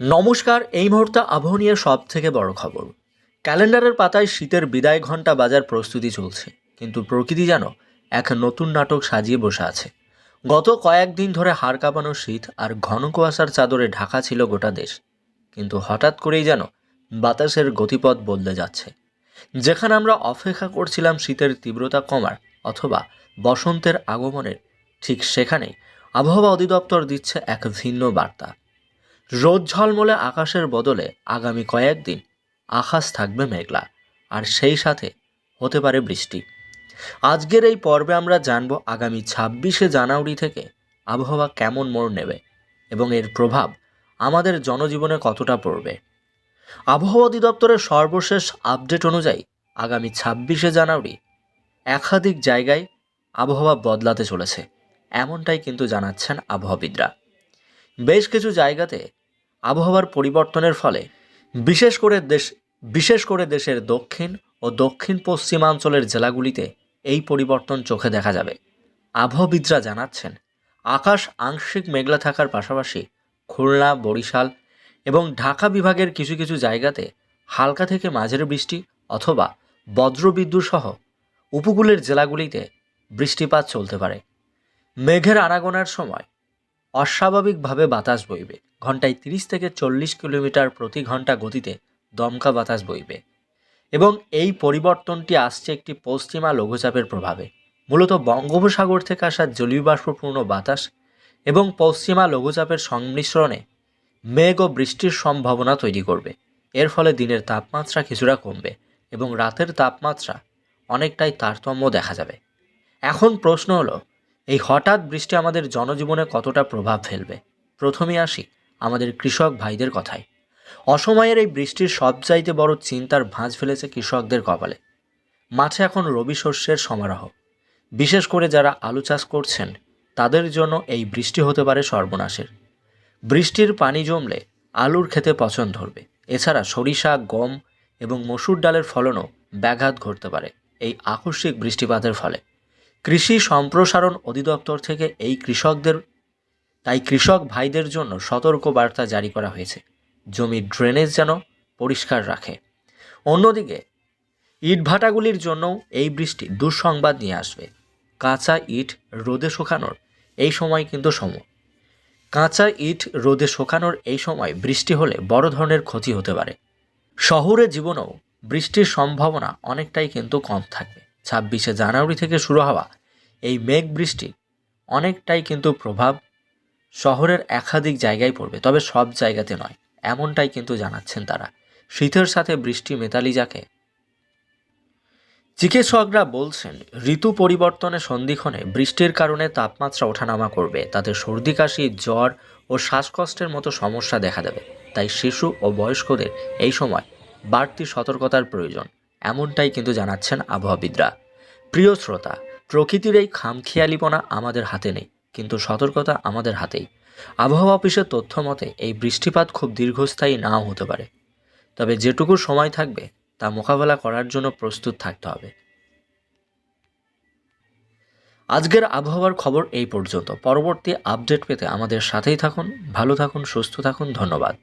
নমস্কার, এই মুহূর্তে আবহাওয়া নিয়ে সব থেকে বড় খবর। ক্যালেন্ডারের পাতায় শীতের বিদায় ঘণ্টা বাজার প্রস্তুতি চলছে। কিন্তু প্রকৃতি যেন এক নতুন নাটক সাজিয়ে বসে আছে। গত কয়েকদিন ধরে হাড় কাঁপানো শীত আর ঘন কুয়াশার চাদরে ঢাকা ছিল গোটা দেশ। কিন্তু হঠাৎ করেই যেন বাতাসের গতিপথ বদলে যাচ্ছে। যেখানে আমরা অপেক্ষা করছিলাম শীতের তীব্রতা কমার অথবা বসন্তের আগমনের, ঠিক সেখানেই আবহাওয়া অধিদপ্তর দিচ্ছে এক ভিন্ন বার্তা। রোদ ঝলমলে আকাশের বদলে আগামী কয়েকদিন আকাশ থাকবে মেঘলা, আর সেই সাথে হতে পারে বৃষ্টি। আজকের এই পর্বে আমরা জানব আগামী ছাব্বিশে জানুয়ারি থেকে আবহাওয়া কেমন মোড় নেবে এবং এর প্রভাব আমাদের জনজীবনে কতটা পড়বে। আবহাওয়া অধিদপ্তরের সর্বশেষ আপডেট অনুযায়ী আগামী ছাব্বিশে জানুয়ারি একাধিক জায়গায় আবহাওয়া বদলাতে চলেছে, এমনটাই কিন্তু জানাচ্ছেন আবহাওয়াবিদরা। বেশ কিছু জায়গাতে আবহাওয়ার পরিবর্তনের ফলে বিশেষ করে দেশ, বিশেষ করে দেশের দক্ষিণ ও দক্ষিণ পশ্চিমাঞ্চলের জেলাগুলিতে এই পরিবর্তন চোখে দেখা যাবে। আবহাওয়াবিদরা জানাচ্ছেন, আকাশ আংশিক মেঘলা থাকার পাশাপাশি খুলনা, বরিশাল এবং ঢাকা বিভাগের কিছু কিছু জায়গাতে হালকা থেকে মাঝের বৃষ্টি অথবা বজ্রবিদ্যুৎ সহ উপকূলের জেলাগুলিতে বৃষ্টিপাত চলতে পারে। মেঘের আনাগোনার সময় অস্বাভাবিকভাবে বাতাস বইবে। ঘন্টায় তিরিশ থেকে চল্লিশ কিলোমিটার প্রতি ঘণ্টা গতিতে দমকা বাতাস বইবে। এবং এই পরিবর্তনটি আসছে একটি পশ্চিমা লঘুচাপের প্রভাবে। মূলত বঙ্গোপসাগর থেকে আসা জলীয় বাষ্পপূর্ণ বাতাস এবং পশ্চিমা লঘুচাপের সংমিশ্রণে মেঘ ও বৃষ্টির সম্ভাবনা তৈরি করবে। এর ফলে দিনের তাপমাত্রা কিছুটা কমবে এবং রাতের তাপমাত্রা অনেকটাই তারতম্য দেখা যাবে। এখন প্রশ্ন হলো এই হঠাৎ বৃষ্টি আমাদের জনজীবনে কতটা প্রভাব ফেলবে? প্রথমে আসি আমাদের কৃষক ভাইদের কথায়। অসময়ের এই বৃষ্টির সবচাইতে বড় চিন্তার ভাঁজ ফেলেছে কৃষকদের কপালে। মাঠে এখন রবি শস্যের সমারোহ। বিশেষ করে যারা আলু চাষ করছেন, তাদের জন্য এই বৃষ্টি হতে পারে সর্বনাশের। বৃষ্টির পানি জমলে আলুর খেতে পছন্দ ধরবে। এছাড়া সরিষা, গম এবং মসুর ডালের ফলনও ব্যাঘাত ঘটতে পারে এই আকস্মিক বৃষ্টিপাতের ফলে। কৃষি সম্প্রসারণ অধিদপ্তর থেকে এই কৃষকদের, তাই কৃষক ভাইদের জন্য সতর্ক বার্তা জারি করা হয়েছে। জমির ড্রেনেজ যেন পরিষ্কার রাখে। অন্যদিকে ইটভাটাগুলির জন্যও এই বৃষ্টি দুঃসংবাদ নিয়ে আসবে। কাঁচা ইট রোদে শুকানোর এই সময় কিন্তু সময়। কাঁচা ইট রোদে শুকানোর এই সময় বৃষ্টি হলে বড় ধরনের ক্ষতি হতে পারে। শহরে জীবনেও বৃষ্টির সম্ভাবনা অনেকটাই কিন্তু কম থাকবে। ছাব্বিশে জানুয়ারি থেকে শুরু হওয়া এই মেঘ বৃষ্টি অনেকটাই কিন্তু প্রভাব শহরের একাধিক জায়গায় পড়বে, তবে সব জায়গাতে নয়, এমনটাই কিন্তু জানাচ্ছেন তারা। শীতের সাথে বৃষ্টি মেতালি যাকে। চিকিৎসকরা বলছেন, ঋতু পরিবর্তনের সন্ধিক্ষণে বৃষ্টির কারণে তাপমাত্রা ওঠানামা করবে, তাতে সর্দি, কাশি, জ্বর ও শ্বাসকষ্টের মতো সমস্যা দেখা দেবে। তাই শিশু ও বয়স্কদের এই সময় বাড়তি সতর্কতার প্রয়োজন। এমনটাই কিন্তু জানাচ্ছেন আবহাওয়াবিদরা। প্রিয় শ্রোতা, প্রকৃতির এই খামখেয়ালিপনা আমাদের হাতে নেই, কিন্তু সতর্কতা আমাদের হাতেই। আবহাওয়া অফিসের তথ্য মতে, এই বৃষ্টিপাত খুব দীর্ঘস্থায়ী নাও হতে পারে। তবে যেটুকু সময় থাকবে, তা মোকাবেলা করার জন্য প্রস্তুত থাকতে হবে। আজকের আবহাওয়ার খবর এই পর্যন্ত। পরবর্তী আপডেট পেতে আমাদের সাথেই থাকুন, ভালো থাকুন, সুস্থ থাকুন, ধন্যবাদ।